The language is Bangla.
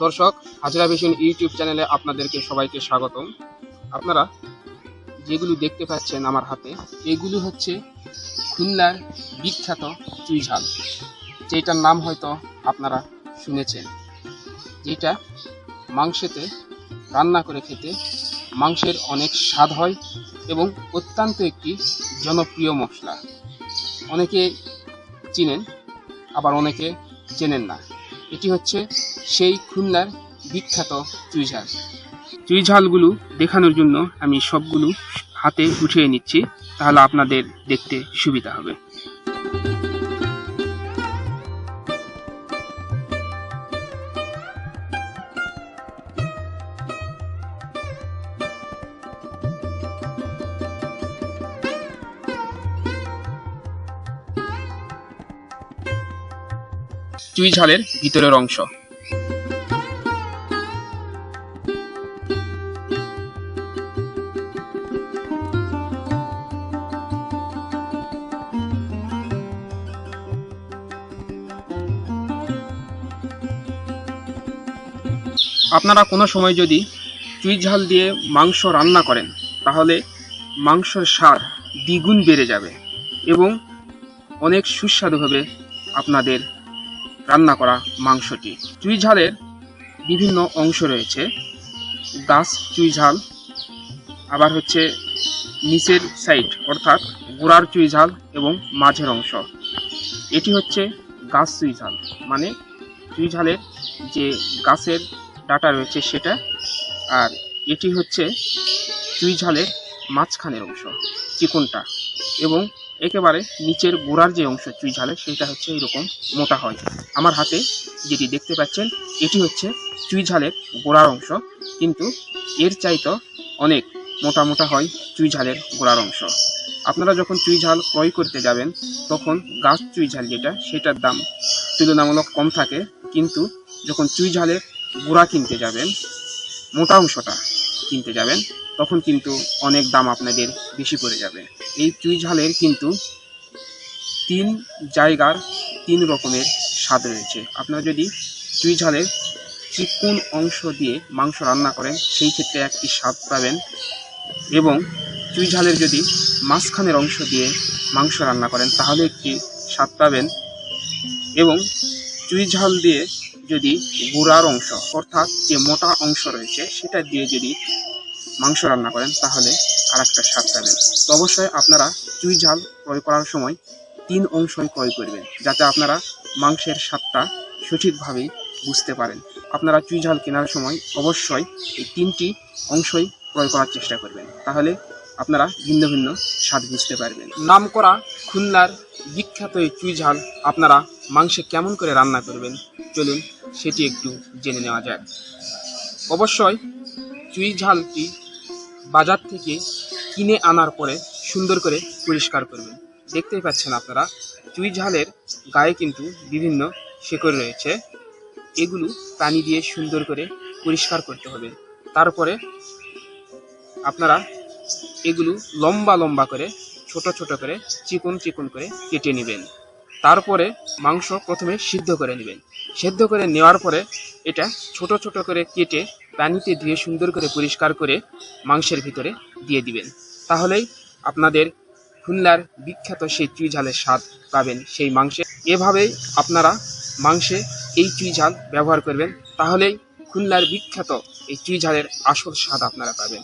দর্শক, হাজরা ভিশন ইউটিউব চ্যানেলে আপনাদেরকে সবাইকে স্বাগতম। আপনারা যেগুলো দেখতে পাচ্ছেন আমার হাতে, এগুলি হচ্ছে খুলনার বিখ্যাত চুইঝাল যেটার নাম হয়তো আপনারা শুনেছেন। যেটা মাংসেতে রান্না করে খেতে মাংসের অনেক স্বাদ হয় এবং অত্যন্ত একটি জনপ্রিয় মশলা। অনেকে চিনেন, আবার অনেকে চেনেন না। এটি হচ্ছে সেই খুলনার বিখ্যাত চুইঝাল চুইঝালগুলো দেখানোর জন্য আমি সবগুলো হাতে উঠিয়ে নিচ্ছি, তাহলে আপনাদের দেখতে সুবিধা হবে। চুইঝালের ভিতরের অংশ। আপনারা কোনো সময় যদি চুই ঝাল দিয়ে মাংস রান্না করেন, তাহলে মাংসের স্বাদ দ্বিগুণ বেড়ে যাবে এবং অনেক সুস্বাদু হবে আপনাদের রান্না করা মাংসটি। চুই ঝালের বিভিন্ন অংশ রয়েছে। গাছ চুই ঝাল, আবার হচ্ছে নিচের সাইড, অর্থাৎ গোড়ার চুই ঝাল এবং মাঝের অংশ। এটি হচ্ছে গাছ চুই ঝাল। মানে চুই ঝালের যে গাছের ডাটা রয়েছে সেটা। আর এটি হচ্ছে চুই ঝালের মাঝখানের অংশ, চিকনটা। এবং একেবারে নিচের গোড়ার যে অংশ চুই ঝালের, সেটা হচ্ছে এরকম মোটা হয়। আমার হাতে যেটি দেখতে পাচ্ছেন, এটি হচ্ছে চুই ঝালের গোড়ার অংশ। কিন্তু এর চাইতে অনেক মোটা মোটা হয় চুই ঝালের গোড়ার অংশ। আপনারা যখন চুই ঝাল ক্রয় করতে যাবেন, তখন গাছ চুই ঝাল যেটা, সেটার দাম তুলনামূলক কম থাকে। কিন্তু যখন চুই ঝালের গুঁড়া কিনতে যাবেন, মোটা অংশটা কিনতে যাবেন, তখন কিন্তু অনেক দাম আপনাদের বেশি পড়ে যাবে। এই চুই ঝালের কিন্তু তিন জায়গার তিন রকমের স্বাদ রয়েছে। আপনারা যদি চুই ঝালের চিকুন অংশ দিয়ে মাংস রান্না করেন, সেই ক্ষেত্রে একটি স্বাদ পাবেন এবং চুই ঝালের যদি মাঝখানের অংশ দিয়ে মাংস রান্না করেন, তাহলে একটি স্বাদ পাবেন এবং চুই ঝাল দিয়ে যদি গুড়ার অংশ, অর্থাৎ যে মোটা অংশ রয়েছে, সেটা দিয়ে যদি মাংস রান্না করেন, তাহলে আর একটা স্বাদ পাবেন। তো অবশ্যই আপনারা চুই ঝাল ক্রয় করার সময় তিন অংশই ক্রয় করবেন, যাতে আপনারা মাংসের স্বাদটা সঠিকভাবেই বুঝতে পারেন। আপনারা চুই ঝাল কেনার সময় অবশ্যই এই তিনটি অংশই ক্রয় করার চেষ্টা করবেন, তাহলে আপনারা ভিন্ন ভিন্ন স্বাদ বুঝতে পারবেন। নাম করা খুলনার বিখ্যাত এই চুই ঝাল আপনারা মাংসে কেমন করে রান্না করবেন, চলুন সেটি একটু জেনে নেওয়া যাক। অবশ্যই, চুই ঝালটি বাজার থেকে কিনে আনার পরে সুন্দর করে পরিষ্কার করবেন। দেখতেই পাচ্ছেন আপনারা, চুই ঝালের গায়ে কিন্তু বিভিন্ন শেকড় রয়েছে। এগুলো পানি দিয়ে সুন্দর করে পরিষ্কার করতে হবে। তারপরে আপনারা এগুলো লম্বা লম্বা করে, ছোট ছোট করে, চিকন চিকন করে কেটে নেবেন। তারপরে মাংস প্রথমে সিদ্ধ করে নেবেন। সেদ্ধ করে নেওয়ার পরে এটা ছোট ছোট করে কেটে পানিতে ধুয়ে সুন্দর করে পরিষ্কার করে মাংসের ভিতরে দিয়ে দিবেন। তাহলেই আপনাদের খুলনার বিখ্যাত সেই চুই ঝালের স্বাদ পাবেন সেই মাংসে। এভাবেই আপনারা মাংসে এই চুই ঝাল ব্যবহার করবেন। তাহলেই খুলনার বিখ্যাত এই চুই ঝালের আসল স্বাদ আপনারা পাবেন।